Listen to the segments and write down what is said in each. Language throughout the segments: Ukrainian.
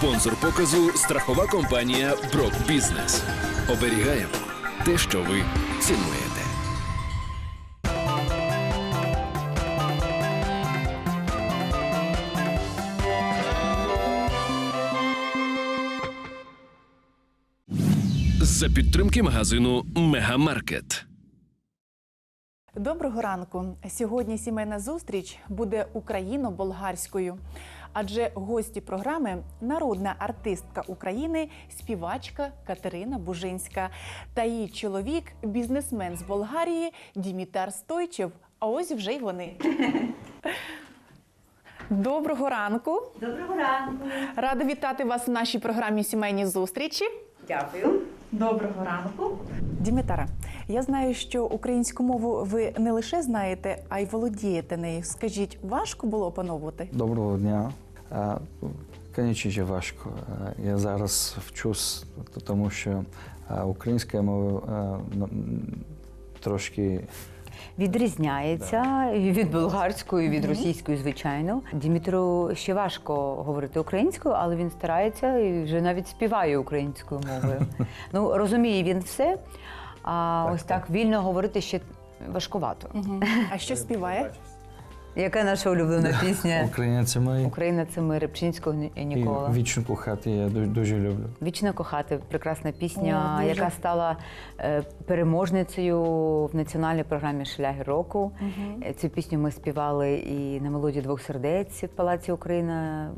Спонсор показу страхова компанія Брок Бізнес. Оберігаємо те, що ви цінуєте. За підтримки магазину Мегамаркет. Доброго ранку. Сьогодні сімейна зустріч буде україно-болгарською. Адже гості програми народна артистка України, співачка Катерина Бужинська та її чоловік, бізнесмен з Болгарії Дімітар Стойчев. А ось вже й вони. Доброго ранку. Доброго ранку. Рада вітати вас в нашій програмі Сімейні зустрічі. Дякую. Доброго ранку. Дімітара, я знаю, що українську мову ви не лише знаєте, а й володієте нею. Скажіть, важко було опановувати? Доброго дня. Е, Конечно важко. Е, Я зараз вчусь, тому що е, українська мова е, трошки Відрізняється і від болгарської, і від російської, звичайно. Дімітру ще важко говорити українською, але він старається і вже навіть співає українською мовою. Ну розуміє він все. А Так, ось так вільно говорити ще важкувато. А що співає? Яка наша улюблена пісня? українці мої. Україна це ми Рибчинського Ні- І Нікола. вічно кохати я ду- дуже люблю. Вічно кохати прекрасна пісня, О, дуже. яка стала е, переможницею в національній програмі Шлягер року. Е, Цю пісню ми співали і на мелодії двох сердець в Палаці Україна.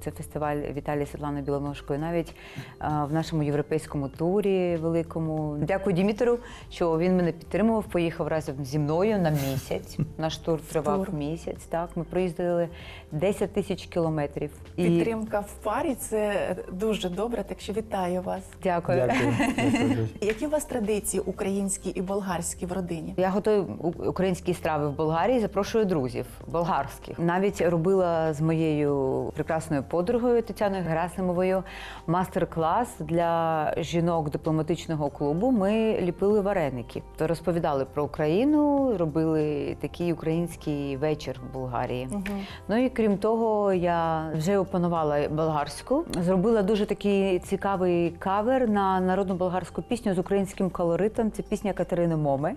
Це фестиваль Віталії Світлани Білоножкої. Навіть в нашому європейському турі великому. Дякую Дімітеру, що він мене підтримував. Поїхав разом зі мною на місяць. Наш тур тривав Тур. місяць. Так, ми проїздили 10 тисяч кілометрів. І Підтримка в парі це дуже добре, так що вітаю вас. дякую. Дякую. Дякую. Які у вас традиції українські і болгарські в родині? Я готую українські страви в Болгарії. Запрошую друзів болгарських. Навіть робила з моєю прекрасною подругою Тетяною Герасимовою мастер-клас для жінок дипломатичного клубу. Ми ліпили вареники, то розповідали про Україну, робили такий український вечір в Болгарії. Ну і крім того, я вже опанувала болгарську. Зробила дуже такий цікавий кавер на народну болгарську пісню з українським колоритом. Це пісня Катерини Моми.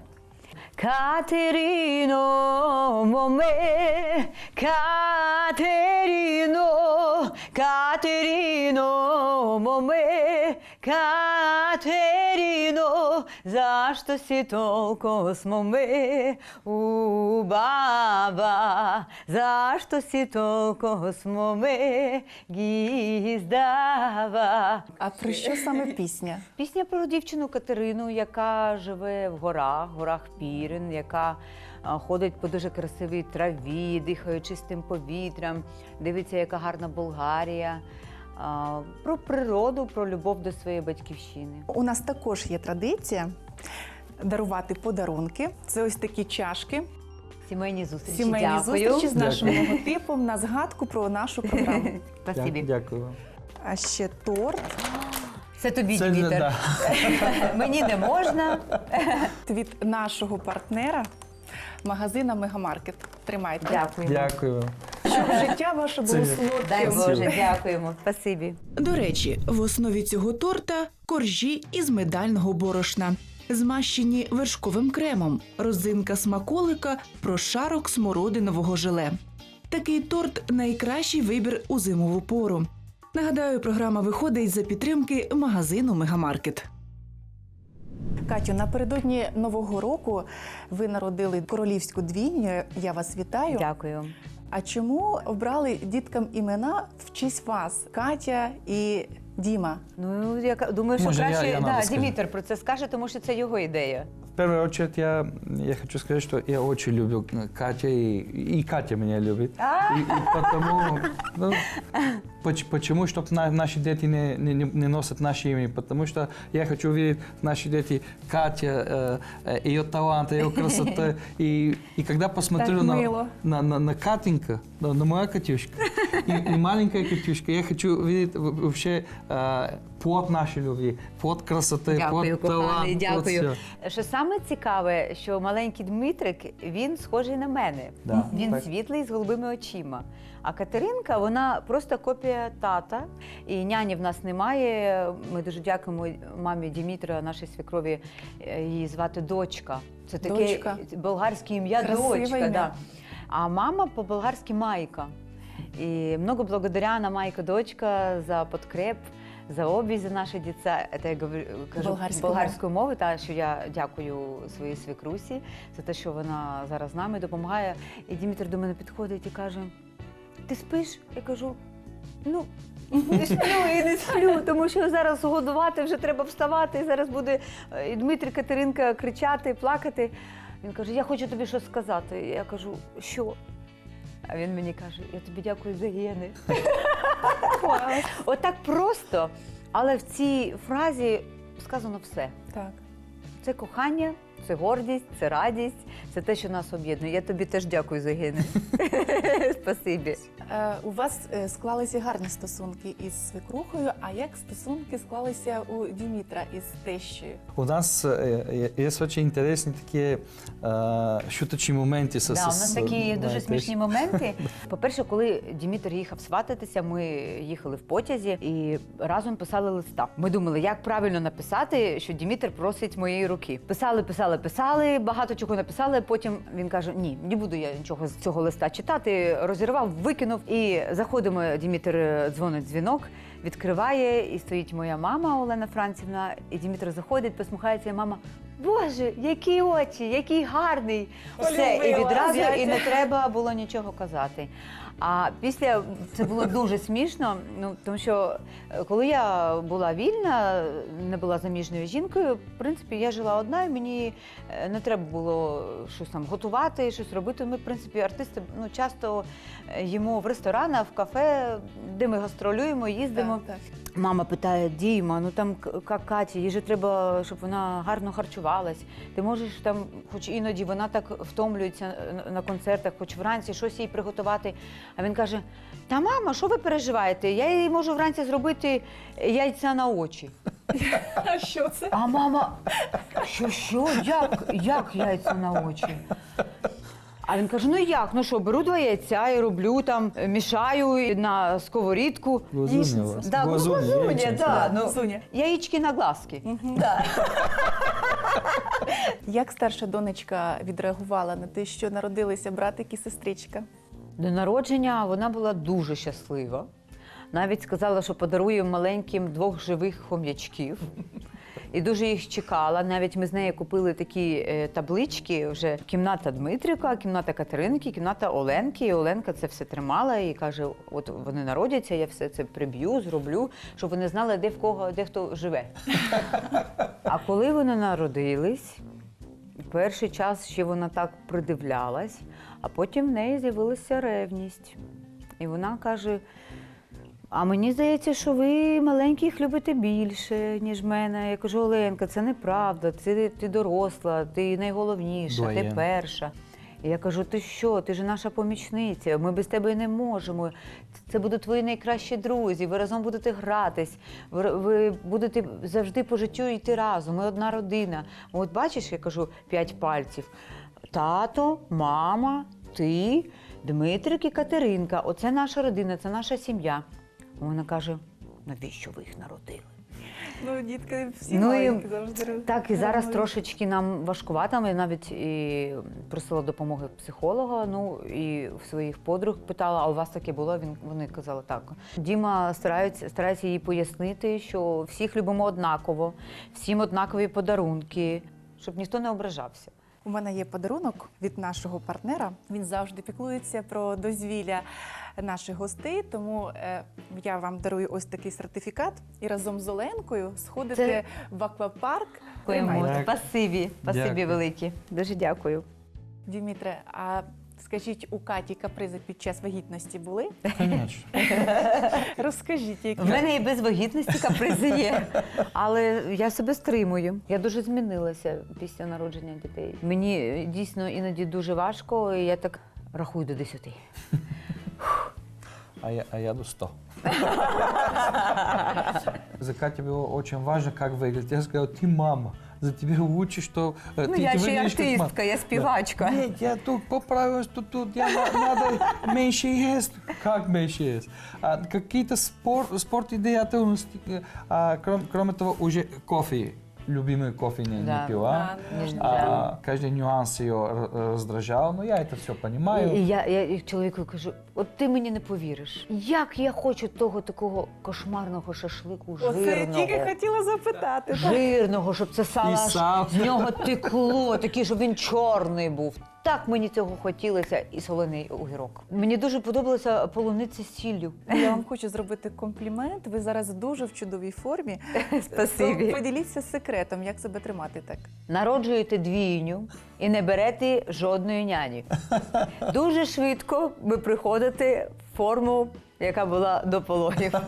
Катерино моме, Катерино, Катерино моме, Катерино, zašto si toliko smo me u baba, zašto si toliko smo me gizdava. А про що саме пісня? Пісня про дівчину Катерину, яка живе в горах, горах Пірин, яка ходить по дуже красивій траві, дихає чистим повітрям, дивиться, яка гарна Болгарія. Про природу, про любов до своєї батьківщини. У нас також є традиція дарувати подарунки. Це ось такі чашки, Сімейні зустрічі. сімейні Дякую. зустрічі з нашим Дякую. логотипом на згадку про нашу програму. Спасибі. Дякую. А ще торт Це тобі, Це Дмитр. да. Мені не можна. від нашого партнера магазина Мегамаркет. Тримайте. Дякую. Дякую. Щоб життя ваше було Дай солодким. Боже, дякуємо. Спасибі. До речі, в основі цього торта коржі із медального борошна, змащені вершковим кремом, розинка смаколика, прошарок смородинового желе. Такий торт найкращий вибір у зимову пору. Нагадаю, програма виходить за підтримки магазину Мегамаркет. Катю, напередодні нового року ви народили королівську двійню. Я вас вітаю. Дякую. А чому обрали діткам імена в честь вас, Катя і Діма? Ну, я думаю, що Може, краще я да, надо скажу. Дімітр про це скаже, тому що це його ідея В первую очередь я, я хочу сказать, что я очень люблю Катя, и, и Катя меня любит. И, и потому, ну, поч- почему, чтобы наши дети не, не, не- не носят наши имя? Потому что я хочу видеть наши дети Катя, э, э, ее талант, ее красота. И, и когда посмотрю Так на, мило. на, на, на Катенька, на, на моя Катюшка, и, и маленькая Катюшка, я хочу видеть в- вообще э, плод нашей любви, плод красоты, Дякую, плод коханий, плод дякую. Що саме цікаве, що маленький Дмитрик він схожий на мене. Да, він так. світлий з голубими очима. А Катеринка, вона просто копія тата. І няні в нас немає. Ми дуже дякуємо мамі Дімітра, нашій свекрові. е, Її звати дочка. Це таке Дочка. болгарське ім'я Красиве дочка. ім'я. Да. А мама по-болгарськи Майка. И много благодаря на Майка дочка за подкреп, за обі за наші дітей. Це я говорю, кажу Болгарською болгарською мовою, та що я дякую своїй свекрусі за те, що вона зараз з нами допомагає. І Дмитро до мене підходить і каже: Ти спиш? Я кажу, ну. Не сплю і не сплю, тому що зараз годувати вже треба вставати. І зараз буде е, і Дмитрий Катеринка кричати, плакати. Він каже: Я хочу тобі щось сказати. Я кажу, що? А він мені каже: Я тобі дякую за гени. Отак просто, але в цій фразі сказано все. Так. Це кохання, це гордість, це радість, це те, що нас об'єднує. Я тобі теж дякую за гени. Спасибі. Е, у вас е, склалися гарні стосунки із свекрухою, а як стосунки склалися у Дімітра із тещею? У нас э, э, есть очень интересные такие э, шуточные моменты. со- Да, у со- нас с- такі да, дуже то смішні есть- моменти. По-перше, коли Дімітр їхав свататися, ми їхали в потязі і разом писали листа. Ми думали, як правильно написати, що Дімітр просить моєї руки. Писали, писали, писали, багато чого написали. Потім він каже: Ні, не буду я нічого з цього листа читати. Розірвав, викинув. І заходимо. Дімітр е, дзвонить дзвінок. Відкриває і стоїть моя мама Олена Францівна, і Дімітр заходить, посміхається, і мама. Боже, які очі, який гарний! Все, і відразу і не треба було нічого казати. А після це було дуже смішно. Ну тому що е, коли я була вільна, не була заміжньою жінкою, в принципі, я жила одна, і мені е, не треба було щось там готувати, щось робити. Ми, в принципі, артисти ну часто е, їмо в ресторанах, в кафе, де ми гастролюємо, їздимо. Так, так. Мама питає: Діма, ну там Каті, їй же треба, щоб вона гарно харчувалась. Ти можеш там, хоч іноді вона так втомлюється на- на концертах, хоч вранці щось їй приготувати. А він каже: Та мама, що ви переживаєте? Я їй можу вранці зробити яйця на очі. А що це? А мама, що, що? Як, як яйця на очі? А він каже: ну як? Ну що, беру два яйця і роблю там, е, мішаю на сковорідку. Глазунья у вас. Да, ну, да, ну, яєчки на глазки. Да. Як старша донечка відреагувала на те, що народилися братик і сестричка? До народження вона була дуже щаслива. Навіть сказала, що подарує маленьким двох живих хом'ячків. І дуже їх чекала. Навіть ми з нею купили такі е, таблички. Вже кімната Дмитрика, кімната Катеринки, кімната Оленки. І Оленка це все тримала і каже: от вони народяться, я все це приб'ю, зроблю, щоб вони знали, де в кого, де хто живе. А коли вони народились, перший час ще вона так придивлялась, а потім в неї з'явилася ревність. І вона каже: а мені здається, що ви маленьких любите більше, ніж мене. Я кажу, Оленка, це неправда, ти, ти доросла, ти найголовніша, ти перша. І я кажу, ти що? Ти ж наша помічниця, ми без тебе не можемо. Це будуть твої найкращі друзі, ви разом будете гратись, ви будете завжди по життю йти разом. Ми одна родина. От бачиш, я кажу, п'ять пальців. Тато, мама, ти, Дмитрик і Катеринка. Оце наша родина, це наша сім'я. Вона каже: навіщо ви їх народили? Ну, дітки всі Ну, маленькі завжди. Так, і зараз трошечки нам важкувато. Ми навіть і просила допомоги психолога. Ну і в своїх подруг питала, а у вас таке було? Він вони казали так. Діма старається, старається їй пояснити, що всіх любимо однаково, всім однакові подарунки, щоб ніхто не ображався. У мене є подарунок від нашого партнера. Він завжди піклується про дозвілля наших гостей. Тому е, я вам дарую ось такий сертифікат і разом з Оленкою сходите Це- в аквапарк. Дякуємо. Спасибі, спасибі великі. Дуже дякую. Дімітре, а скажіть, у Каті капризи під час вагітності були? Конечно. Розкажіть, які В мене і без вагітності капризи є, але я себе стримую. Я дуже змінилася після народження дітей. Мені е, дійсно іноді дуже важко, і я так рахую до 10. А а я, а я до 100. За Катей было очень важно, как выглядит. Я сказал, ты мама, за тебя лучше, что э, Ну, ты, я ты ще й выглядишь как мама». артистка, я співачка. Нет, я тут поправилась, тут, тут, я на- надо меньше есть. Как меньше есть? А, какие-то спорт, спорт деятельности, э, а, кром, кроме того, уже кофе, любимый кофе не, Да. не пила. Нельзя. А, каждый нюанс ее р- раздражал, но я это все понимаю. І, і я, я і чоловіку кажу: от ти мені не повіриш, як я хочу того такого кошмарного шашлику, Оце я тільки хотіла запитати. Жирного, щоб це сало І сам. з нього текло, такий, щоб він чорний був. Так мені цього хотілося, і солений огірок. Мені дуже подобалося полуниця з сіллю. Я вам хочу зробити комплімент. Ви зараз дуже в чудовій формі. Спасибі. То Поділіться секретом, як себе тримати так. Народжуєте двійню і не берете жодної няні. Дуже швидко ви приходите в форму, яка була до пологів.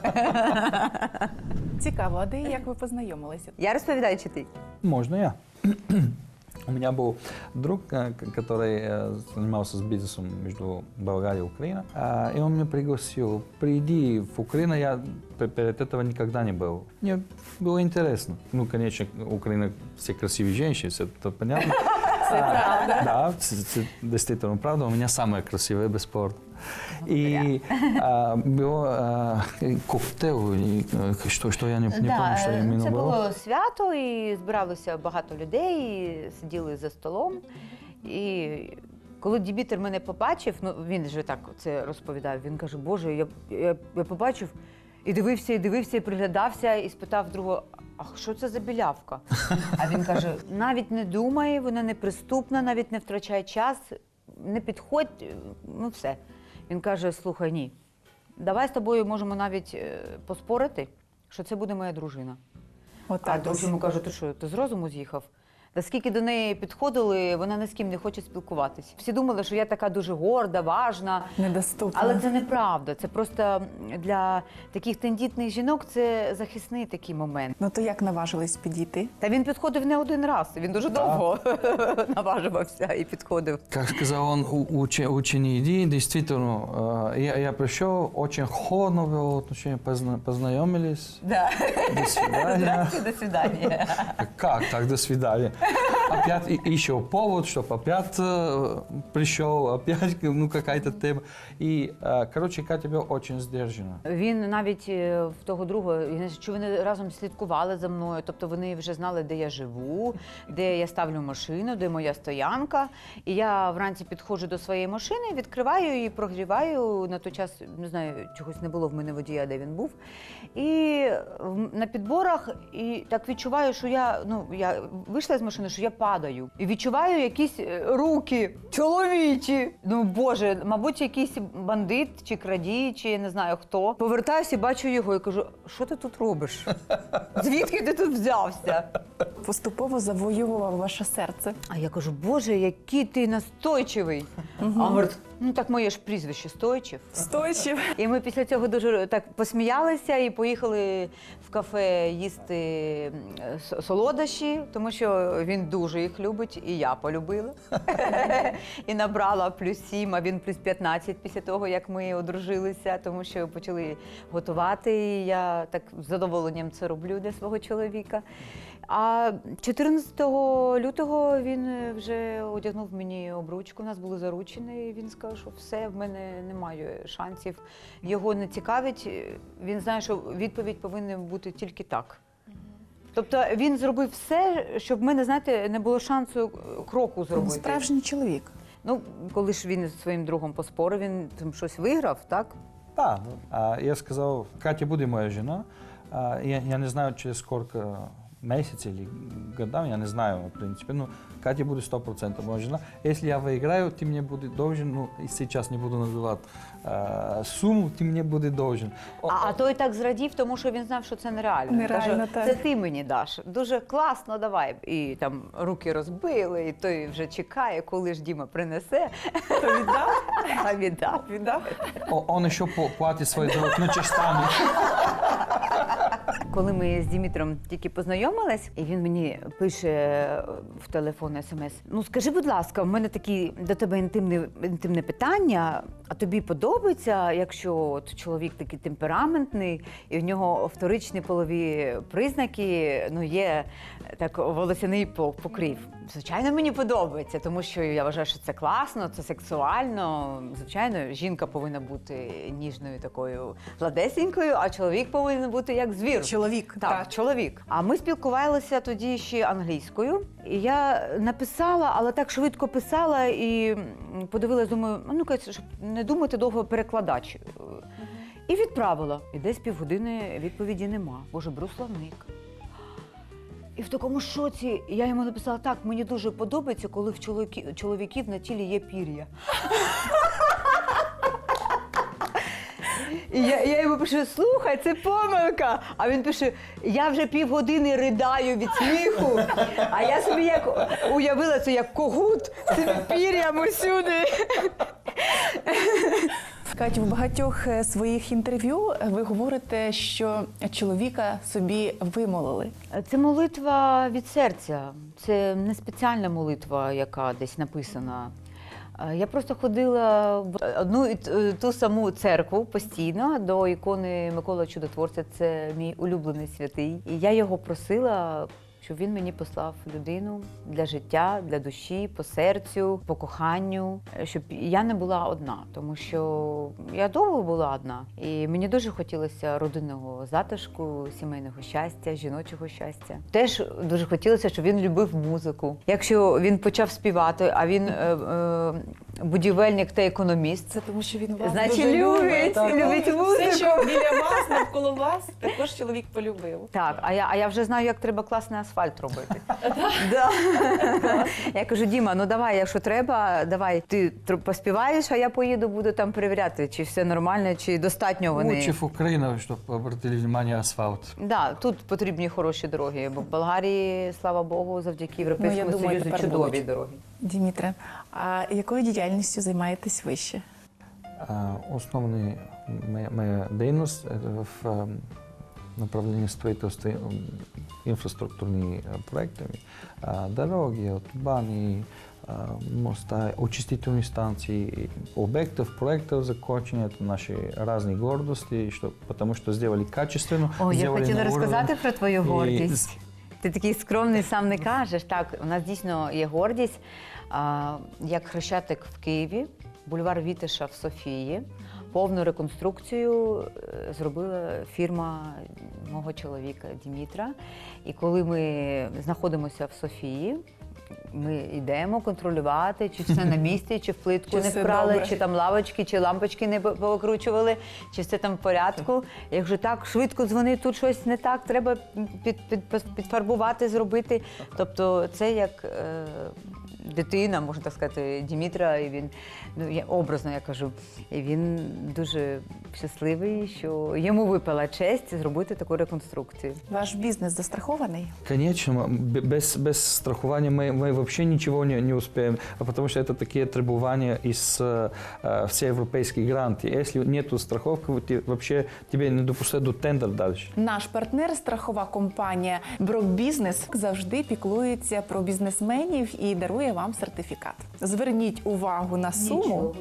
Цікаво, а де і як ви познайомилися? Я розповідаю, чи ти? Можно я? У меня был друг, э, к- который э, занимался с бизнесом между Болгарией и Украиной, А, и он меня пригласил, приди в Украину, я п- перед этого никогда не был. Мне было интересно. Ну, конечно, Украина все красивые женщины, все это понятно. Це правда. Да, це, це действительно правда. У меня самая красивая, бесспорно. И а, было а, коктейль, и, э, что, что я не, не помню, что именно це было. було свято, і збиралося багато людей, і сиділи за столом. І коли Дімітр мене побачив, ну він же так це розповідав. Він каже: Боже, я, я, я побачив і дивився, і дивився, і приглядався, і спитав другого. а що це за білявка? А він каже: навіть не думай, вона неприступна, навіть не втрачай час, не підходь, ну все. Він каже: слухай, ні, давай з тобою можемо навіть е, поспорити, що це буде моя дружина. А Отак. друг йому каже, ти що, ти з розуму з'їхав? Наскільки до неї підходили, вона ні з ким не хоче спілкуватись. Всі думали, що я така дуже горда, важна. Недоступно. Але це неправда. Це просто для таких тендітних жінок це захисний такий момент. Ну то як наважились підійти? Та він підходив не один раз. Він дуже довго наважувався і підходив. Как сказал он, у- учи, учи не иди, действительно, э, я, я пришел, очень холодно было отношения, позна- познакомились, Да. до свидания. До свидання. Как так, до свидания? Опять и- еще повод, чтобы опять э, пришел, опять, ну, какая-то тема. И, э, короче, Катя была очень сдержана. Він навіть е, в того другого, я не знаю, чи вони разом слідкували за мною. Тобто вони вже знали, де я живу, де я ставлю машину, де моя стоянка. І я вранці підходжу до своєї машини, відкриваю і прогріваю. На той час не знаю, чогось не було в мене водія, де він був. І в- на підборах і так відчуваю, що я ну я вийшла з машини, що я падаю. І відчуваю якісь е, руки чоловічі. Ну боже, мабуть, якийсь бандит чи крадій, чи я не знаю хто. Повертаюся, і бачу його і кажу: що ти тут робиш? Звідки ти тут взявся? Поступово завоював ваше серце. А я кажу, боже, який ти настойчивий. А говорить, ну так моє ж прізвище стойчив. Стойчив. І ми після цього дуже так посміялися і поїхали в кафе їсти с- солодощі, тому що він дуже їх любить, і я полюбила. і набрала плюс 7, а він плюс 15 після того, як ми одружилися, тому що почали готувати. І я так з задоволенням це роблю для свого чоловіка. А 14 лютого він е, вже одягнув мені обручку. У нас були заручені. і Він сказав, що все, в мене немає шансів. Його не цікавить. е, Він знає, що відповідь повинна бути тільки так. Тобто він зробив все, щоб в мене, знаєте, не було шансу е, кроку зробити. Справжній чоловік. Ну, коли ж він зі своїм другом поспорив, він там щось виграв, так? Да, а, я сказал, Катя, будет моя жена. Я, я не знаю, через сколько месяцев или годам, я не знаю, в принципе. Ну, Катя будет сто процентов моя жена. Если я выиграю, ты мне будет должен, ну, и сейчас не буду называть а, сумму, ты мне будет должен. О- А, а той так зрадів, тому що він знав, що це нереально. Він Нереально, каже, так. це ти мені даш. Дуже класно, давай. І там руки розбили, і той вже чекає, коли ж Діма принесе. То віддав? А віддав. Віддав? О- он еще по- платит свой долг, ну, частами. Коли ми з Дімітром тільки познайомились, і він мені пише в телефон смс: Ну скажи, будь ласка, в мене такі до тебе інтимне, інтимне питання. А тобі подобається, якщо от чоловік такий темпераментний, і в нього вторичні полові признаки, ну є так волосяний по- покрив. Звичайно, мені подобається, тому що я вважаю, що це класно, це сексуально. Звичайно, жінка повинна бути ніжною такою гладесенькою, а чоловік повинен бути як звір. Чоловік, Так, так. чоловік. А ми спілкувалися тоді ще англійською. І я написала, але так швидко писала і подивилась, думаю, «А ну-ка, щоб не думати довго перекладач. І відправила. І десь півгодини відповіді нема. Боже, беру словник. І в такому шоці я йому написала, так, мені дуже подобається, коли в чоловіки- чоловіків на тілі є пір'я. І я, я йому пишу, слухай, це помилка. А він пише: я вже півгодини ридаю від сміху, а я собі як уявила це як когут з цим пір'ям усюди. Катю, в багатьох е, своїх інтерв'ю ви говорите, що чоловіка собі вимолили. Це молитва від серця. Це не спеціальна молитва, яка десь написана. Е, Я просто ходила в одну і ту саму церкву постійно до ікони Микола Чудотворця. Це мій улюблений святий. І я його просила, щоб він мені послав людину для життя, для душі, по серцю, по коханню, щоб я не була одна, тому що я довго була одна. І мені дуже хотілося родинного затишку, сімейного щастя, жіночого щастя. Теж дуже хотілося, щоб він любив музику. Якщо він почав співати, а він е, е, будівельник та економіст. Це тому, що він вас Значить, дуже любить, так. любить Все, що біля вас, навколо вас, також чоловік полюбив. Так, а я, а я вже знаю, як треба класний асфальт робити. Да. Я кажу, Діма, ну давай, якщо треба, давай ти тр- поспіваєш, а я поїду, буду там перевіряти, чи все нормально, чи достатньо вони. Лучше в Украину, чтобы обратили внимание асфальт. Да, тут потрібні хороші дороги, бо в Болгарії, слава Богу, завдяки Європейському Ну, думаю, Союзу тепер чудові будуть. дороги. Дімітре, а якою діяльністю займаєтесь ви ще? А, Основна моя, моя дейност е, в ем, направлении строительства м, инфраструктурные э, проекты, а, дороги, автобаны, а, моста, очистительные станции, объектов, проектов закончения, это наши разные гордости, что, потому что сделали качественно, О, я сделали хотіла на уровне. розказати про твою І- гордість. Ти такий скромний сам не кажеш. Так, у нас дійсно є гордість. Як Хрещатик в Києві, бульвар Вітиша в Софії. Повну реконструкцію е, зробила фірма мого чоловіка Дімітра. І коли ми знаходимося в Софії, ми йдемо контролювати, чи все на місці, чи в плитку Чи не вкрали, добре. чи там лавочки, чи лампочки не по- повикручували, чи все там в порядку. Якщо так швидко дзвони, тут щось не так, треба під, під, підфарбувати, зробити. Тобто це як е, дитина, можна так сказати, Дімітра, і він ну я образно я кажу, і він дуже щасливий, що йому випала честь зробити таку реконструкцію. Ваш бізнес застрахований? Конечно, б- без, без страхования мы, мы вообще ничего не, не успеем, а потому что это такие требования из э, э, всей европейской гранты. Если нету страховки, вот ты вообще тебе не допускают до тендер дальше. Наш партнер, страхова компанія Брок Бізнес, завжди піклується про бізнесменів і дарує вам сертифікат. Зверніть увагу на суму.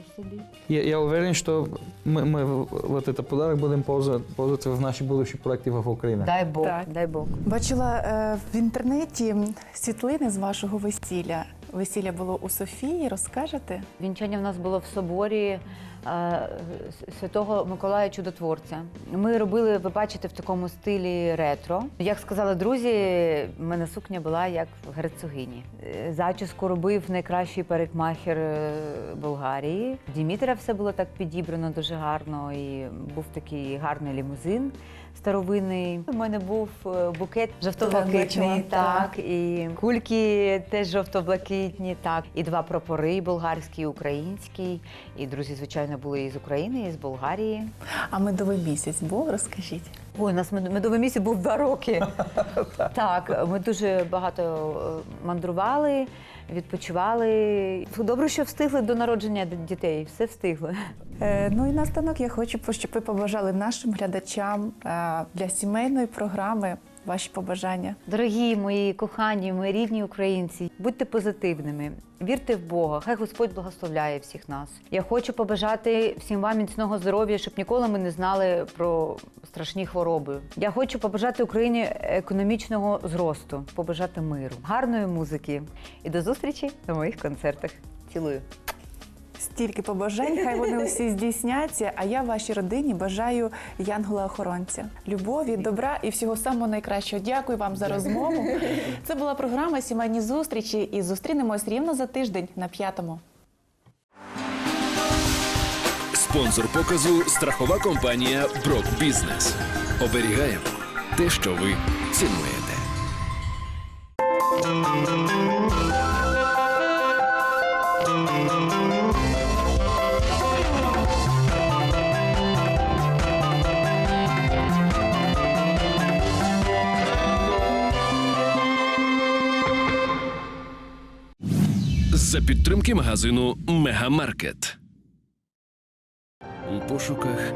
Я, я уверен, что мы, мы вот этот подарок будем пользоваться, пользоваться в наши будущие проекты в Украине. Дай Бог, Так. дай Бог. Бачила е, в інтернеті світлини з вашого весілля. Весілля було у Софії. Розкажете? Вінчання в нас було в соборі е, Святого Миколая Чудотворця. Ми робили, ви бачите, в такому стилі ретро. Як сказали друзі, в мене сукня була як в герцогині. Е, Зачіску робив найкращий парикмахер е, Болгарії. Дімітра все було так підібрано дуже гарно, і був такий гарний лімузин. Старовинний. У мене був е, букет жовто-блакитний, так. і кульки теж жовто-блакитні, так, і два прапори болгарський, і український. І друзі, звичайно, були і з України, і з Болгарії. А медовий місяць був? Розкажіть. Ой, у нас медовий місяць був два роки. так, ми дуже багато е, мандрували, відпочивали. Добре, що встигли до народження дітей. Все встигли. Е, ну і наостанок я хочу, щоб ви побажали нашим глядачам е, для сімейної програми ваші побажання. Дорогі мої кохані, мої рідні українці, будьте позитивними, вірте в Бога, хай Господь благословляє всіх нас. Я хочу побажати всім вам міцного здоров'я, щоб ніколи ми не знали про страшні хвороби. Я хочу побажати Україні економічного зросту, побажати миру, гарної музики і до зустрічі на моїх концертах. Цілую. Стільки побажань, хай вони усі здійсняться. А я вашій родині бажаю янгола-охоронця, любові, добра і всього самого найкращого. Дякую вам за розмову. Це була програма Сімейні зустрічі. І зустрінемось рівно за тиждень на п'ятому. Спонсор показу страхова компанія Брок Бізнес. Оберігаємо те, що ви цінуєте. Підтримки магазину Мегамаркет. У пошуках